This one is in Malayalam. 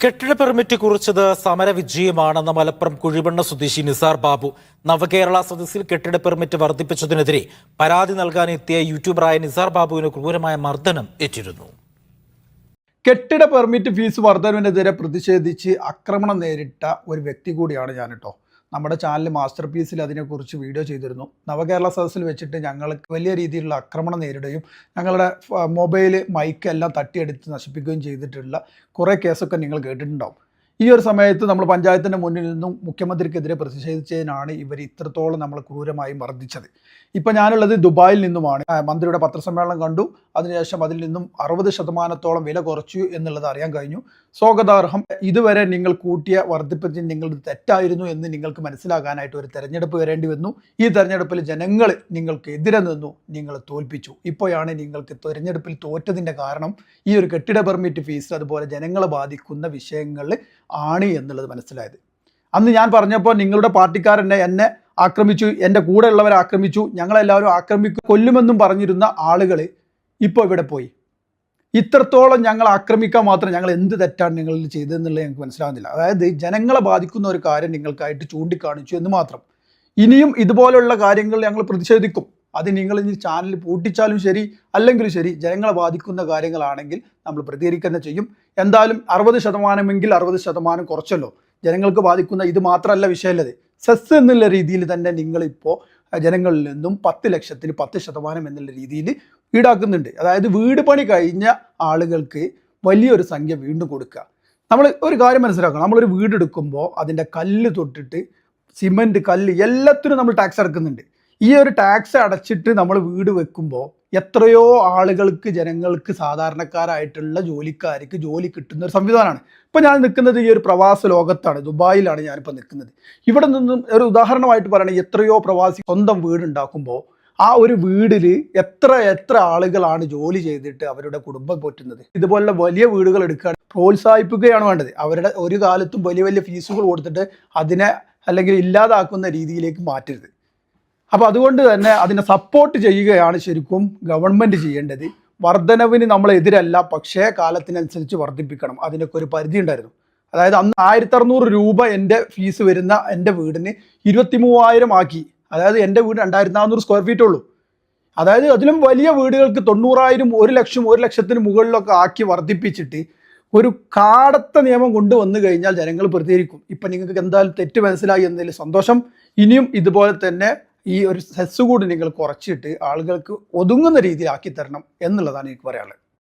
കെട്ടിട പെർമിറ്റ് കുറിച്ചത് സമര വിജയമാണെന്ന് മലപ്പുറം കുഴിമണ്ണ സ്വദേശി നിസാർ ബാബു നവകേരള സദസ്സിൽ കെട്ടിട പെർമിറ്റ് വർദ്ധിപ്പിച്ചതിനെതിരെ പരാതി നൽകാനെത്തിയ യൂട്യൂബറായ നിസാർ ബാബുവിന് ക്രൂരമായ മർദ്ദനം ഏറ്റിരുന്നു. കെട്ടിട പെർമിറ്റ് ഫീസ് വർധനവിനെതിരെ പ്രതിഷേധിച്ച് ആക്രമണം നേരിട്ട ഒരു വ്യക്തി കൂടിയാണ് ഞാൻ കേട്ടോ നമ്മുടെ ചാനൽ മാസ്റ്റർ പീസിൽ അതിനെക്കുറിച്ച് വീഡിയോ ചെയ്തിരുന്നു. നവകേരള സദസ്സിൽ വെച്ചിട്ട് ഞങ്ങൾക്ക് വലിയ രീതിയിലുള്ള ആക്രമണം നേരിടുകയും ഞങ്ങളുടെ മൊബൈൽ മൈക്ക് എല്ലാം തട്ടിയെടുത്ത് നശിപ്പിക്കുകയും ചെയ്തിട്ടുള്ള കുറേ കേസൊക്കെ നിങ്ങൾ കേട്ടിട്ടുണ്ടാവും. ഈ ഒരു സമയത്ത് നമ്മൾ പഞ്ചായത്തിന്റെ മുന്നിൽ നിന്നും മുഖ്യമന്ത്രിക്കെതിരെ പ്രതിഷേധിച്ചതിനാണ് ഇവർ ഇത്രത്തോളം നമ്മൾ ക്രൂരമായി മർദ്ദിച്ചത്. ഇപ്പം ഞാനുള്ളത് ദുബായിൽ നിന്നുമാണ്. മന്ത്രിയുടെ പത്രസമ്മേളനം കണ്ടു. അതിനുശേഷം അതിൽ നിന്നും അറുപത് ശതമാനത്തോളം വില കുറച്ചു എന്നുള്ളത് അറിയാൻ കഴിഞ്ഞു. സ്വാഗതാർഹം. ഇതുവരെ നിങ്ങൾ കൂട്ടിയ വർദ്ധിപ്പത്തിന് നിങ്ങൾ തെറ്റായിരുന്നു എന്ന് നിങ്ങൾക്ക് മനസ്സിലാകാനായിട്ട് ഒരു തെരഞ്ഞെടുപ്പ് വരേണ്ടി വന്നു. ഈ തെരഞ്ഞെടുപ്പിൽ ജനങ്ങൾ നിങ്ങൾക്ക് എതിരെ നിന്നു നിങ്ങൾ തോൽപ്പിച്ചു. ഇപ്പോഴാണ് നിങ്ങൾക്ക് തെരഞ്ഞെടുപ്പിൽ തോറ്റതിന്റെ കാരണം. ഈ ഒരു കെട്ടിട പെർമിറ്റ് ഫീസ് അതുപോലെ ജനങ്ങളെ ബാധിക്കുന്ന വിഷയങ്ങളിൽ ആണ് എന്നുള്ളത് മനസ്സിലായത്. അന്ന് ഞാൻ പറഞ്ഞപ്പോൾ നിങ്ങളുടെ പാർട്ടിക്കാരെന്നെ എന്നെ ആക്രമിച്ചു എന്റെ കൂടെയുള്ളവരെ ആക്രമിച്ചു ഞങ്ങളെല്ലാവരും ആക്രമിക്കും കൊല്ലുമെന്നും പറഞ്ഞിരുന്ന ആളുകൾ ഇപ്പോൾ ഇവിടെ പോയി. ഇത്രത്തോളം ഞങ്ങൾ ആക്രമിക്കാൻ മാത്രം ഞങ്ങൾ എന്ത് തെറ്റാണ് നിങ്ങളിൽ ചെയ്തതെന്നുള്ളത് ഞങ്ങൾക്ക് മനസ്സിലാകുന്നില്ല അതായത് ജനങ്ങളെ ബാധിക്കുന്ന ഒരു കാര്യം നിങ്ങൾക്കായിട്ട് ചൂണ്ടിക്കാണിച്ചു എന്ന് മാത്രം. ഇനിയും ഇതുപോലുള്ള കാര്യങ്ങൾ ഞങ്ങൾ പ്രതിഷേധിക്കും. അത് നിങ്ങൾ ഇനി ചാനൽ പൂട്ടിച്ചാലും ശരി അല്ലെങ്കിലും ശരി ജനങ്ങളെ ബാധിക്കുന്ന കാര്യങ്ങളാണെങ്കിൽ നമ്മൾ പ്രതികരിക്കുന്ന ചെയ്യും. എന്തായാലും അറുപത് ശതമാനമെങ്കിൽ അറുപത് ശതമാനം കുറച്ചല്ലോ. ജനങ്ങൾക്ക് ബാധിക്കുന്ന ഇത് മാത്രമല്ല വിഷയമല്ലത്. സെസ് എന്നുള്ള രീതിയിൽ തന്നെ നിങ്ങളിപ്പോൾ ജനങ്ങളിൽ നിന്നും പത്ത് ലക്ഷത്തിന് പത്ത് ശതമാനം എന്നുള്ള രീതിയിൽ ഈടാക്കുന്നുണ്ട്. അതായത് വീട് പണി കഴിഞ്ഞ ആളുകൾക്ക് വലിയൊരു സംഖ്യ വീണ്ടും കൊടുക്കുക. നമ്മൾ ഒരു കാര്യം മനസ്സിലാക്കണം. നമ്മളൊരു വീടെടുക്കുമ്പോൾ അതിന്റെ കല്ല് തൊട്ടിട്ട് സിമന്റ് കല്ല് എല്ലാത്തിനും നമ്മൾ ടാക്സ് അടക്കുന്നുണ്ട്. ഈ ഒരു ടാക്സ് അടച്ചിട്ട് നമ്മൾ വീട് വെക്കുമ്പോൾ എത്രയോ ആളുകൾക്ക് ജനങ്ങൾക്ക് സാധാരണക്കാരായിട്ടുള്ള ജോലിക്കാർക്ക് ജോലി കിട്ടുന്ന ഒരു സംവിധാനമാണ്. ഇപ്പം ഞാൻ നിൽക്കുന്നത് ഈ ഒരു പ്രവാസ ലോകത്താണ് ദുബായിലാണ് ഞാനിപ്പോൾ നിൽക്കുന്നത്. ഇവിടെ നിന്നും ഒരു ഉദാഹരണമായിട്ട് പറയുകയാണെങ്കിൽ എത്രയോ പ്രവാസി സ്വന്തം വീടുണ്ടാക്കുമ്പോൾ ആ ഒരു വീടിൽ എത്ര എത്ര ആളുകളാണ് ജോലി ചെയ്തിട്ട് അവരുടെ കുടുംബം പോറ്റുന്നത്. ഇതുപോലുള്ള വലിയ വീടുകൾ എടുക്കാൻ പ്രോത്സാഹിപ്പിക്കുകയാണ് വേണ്ടത്. അവരുടെ ഒരു കാലത്തും വലിയ വലിയ ഫീസുകൾ കൊടുത്തിട്ട് അതിനെ അല്ലെങ്കിൽ ഇല്ലാതാക്കുന്ന രീതിയിലേക്ക് മാറ്റരുത്. അപ്പോൾ അതുകൊണ്ട് തന്നെ അതിനെ സപ്പോർട്ട് ചെയ്യുകയാണ് ശരിക്കും ഗവൺമെന്റ് ചെയ്യേണ്ടത്. വർധനവിന് നമ്മൾ എതിരല്ല പക്ഷേ കാലത്തിനനുസരിച്ച് വർദ്ധിപ്പിക്കണം അതിനൊക്കെ ഒരു പരിധി ഉണ്ടായിരുന്നു. അതായത് അന്ന് ആയിരത്തി അറുന്നൂറ് രൂപ എന്റെ ഫീസ് വരുന്ന എന്റെ വീടിന് ഇരുപത്തി മൂവായിരം ആക്കി. അതായത് എന്റെ വീട് രണ്ടായിരത്തി നാനൂറ് സ്ക്വയർ ഫീറ്റ് ഉള്ളൂ. അതായത് അതിലും വലിയ വീടുകൾക്ക് തൊണ്ണൂറായിരം ഒരു ലക്ഷം ഒരു ലക്ഷത്തിന് മുകളിലൊക്കെ ആക്കി വർദ്ധിപ്പിച്ചിട്ട് ഒരു കാടത്ത നിയമം കൊണ്ടുവന്നു കഴിഞ്ഞാൽ ജനങ്ങൾ പ്രതികരിക്കും. ഇപ്പം നിങ്ങൾക്ക് എന്തായാലും തെറ്റ് മനസ്സിലായി എന്നതിൽ സന്തോഷം. ഇനിയും ഇതുപോലെ തന്നെ ഈ ഒരു സെസ് കൂടി നിങ്ങൾ കുറച്ചിട്ട് ആളുകൾക്ക് ഒതുങ്ങുന്ന രീതിയിലാക്കി തരണം എന്നുള്ളതാണ് എനിക്ക് പറയാനുള്ളത്.